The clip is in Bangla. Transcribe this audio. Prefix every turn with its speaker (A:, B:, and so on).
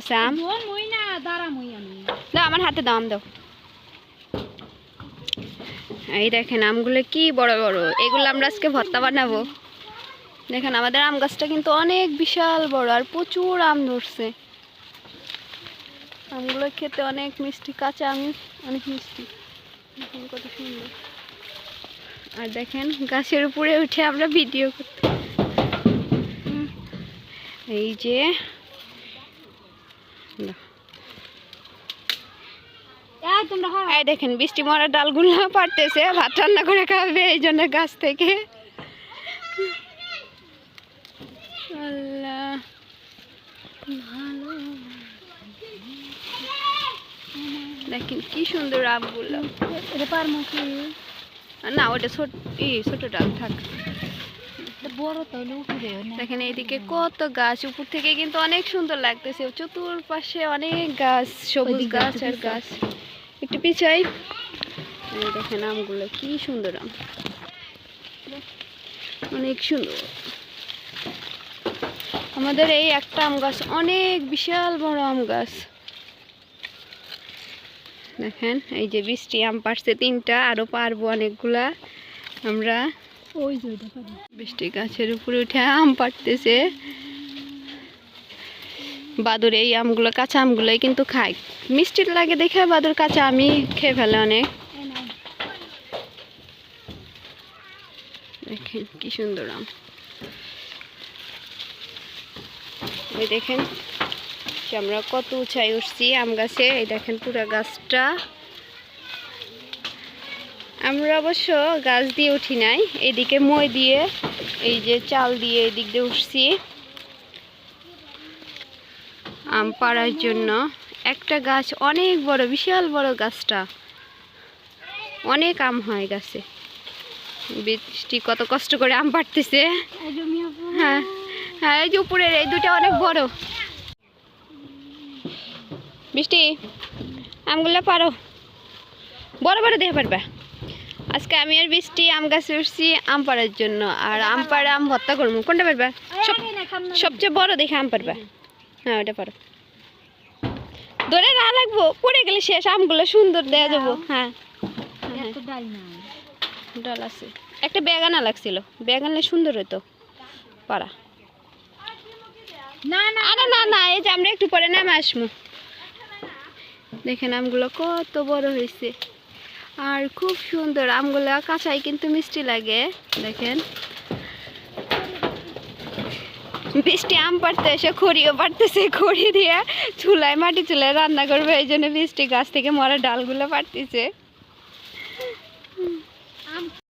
A: আছে আম দাও আমার হাতে দাও আম দাও। এই দেখেন আমগুলো কি বড় বড়। এগুলো আমরা আজকে ভর্তা বানাবো। দেখেন আমাদের আম গাছটা কিন্তু অনেক বিশাল বড় আর প্রচুর আম ধরছে। আমগুলো খেতে অনেক মিষ্টি কাঁচা আম অনেক মিষ্টি। দেখেন কত সুন্দর। আর দেখেন গাছের উপরে উঠে আমরা ভিডিও করতে। এই যে।
B: এই
A: দেখেন বৃষ্টি মরা ডালগুলো পারতেছে ভাত রান্না করে খাবে এই জন্য গাছ থেকে। আল্লাহ। দেখেন কি সুন্দর আমগুলো না ওটা ছোট ই ছোট ডাল থাক।
B: বড় তাহলে
A: দেখেন এইদিকে কত গাছ উপর থেকে কিন্তু অনেক সুন্দর লাগতেছে। চতুর্পাশে অনেক গাছ সবুজ গাছ আর গাছ। একটু পিছাই। দেখেন আমগুলো কি সুন্দর আম। অনেক সুন্দর। আমাদের এই একটা আম গাছ অনেক বিশাল বড় আম গাছ। দেখেন এই যে বৃষ্টি আম পারছে তিনটা আরও পারব অনেকগুলা। আমরা
B: ওই যে
A: বৃষ্টি গাছের উপরে উঠে আম পাড়তেছে। বাদুর এই আমগুলো কাঁচা আমগুলোই কিন্তু খায়। মিষ্টি লাগে দেখে বাদুর কাঁচা আমি খেয়ে ফেলে অনেক। দেখেন কি সুন্দর আম। ওই দেখেন আমরা কত উঁচাই উঠছি আম গাছে। এই দেখেন পুরা গাছটা। আমরা অবশ্য গাছ দিয়ে উঠি নাই। এদিকে মই দিয়ে, এই যে চাল দিয়ে এদিক দিয়ে উঠছি। আম পাড়ার জন্য। একটা গাছ অনেক বড়, বিশাল বড় গাছটা। অনেক আম হয় গাছে। বৃষ্টি কত কষ্ট করে আম পাড়তেছে হ্যাঁ হ্যাঁ এই যে উপরের, এই দুটো অনেক বড়। বৃষ্টি, আমগুলো পারো বড় বড় দেখে পারবে আজকে আমি আর বৃষ্টি আম গাছে উঠছি আম পাড়ার জন্য। আর আম পাড়া আম ভর্তা করব। কোনটা পারবে? সবচেয়ে বড় দেখে আম পারবে। হ্যাঁ ওটা পারো। ধরে না লাগবো পড়ে গেলে শেষ। আমগুলো সুন্দর দেওয়া যাব। হ্যাঁ। হ্যাঁ।
B: ডাল
A: আছে। একটা বেগানা লাগছিল। বেগানলে সুন্দর হতো পাড়া।
B: না না
A: আরে না না এই যে আমরা একটু পরে নামে আসব। দেখেন আমগুলো কত বড় হয়েছে আর খুব সুন্দর আমগুলো, কাঁচাই কিন্তু মিষ্টি লাগে, দেখেন। বৃষ্টি আম পাড়তে এসে, খড়িও পারতেছে খড়ি দিয়ে চুলায় মাটি চুলায় রান্না করবে, এই জন্য বৃষ্টি গাছ থেকে মরা ডালগুলো পাড়তেছে।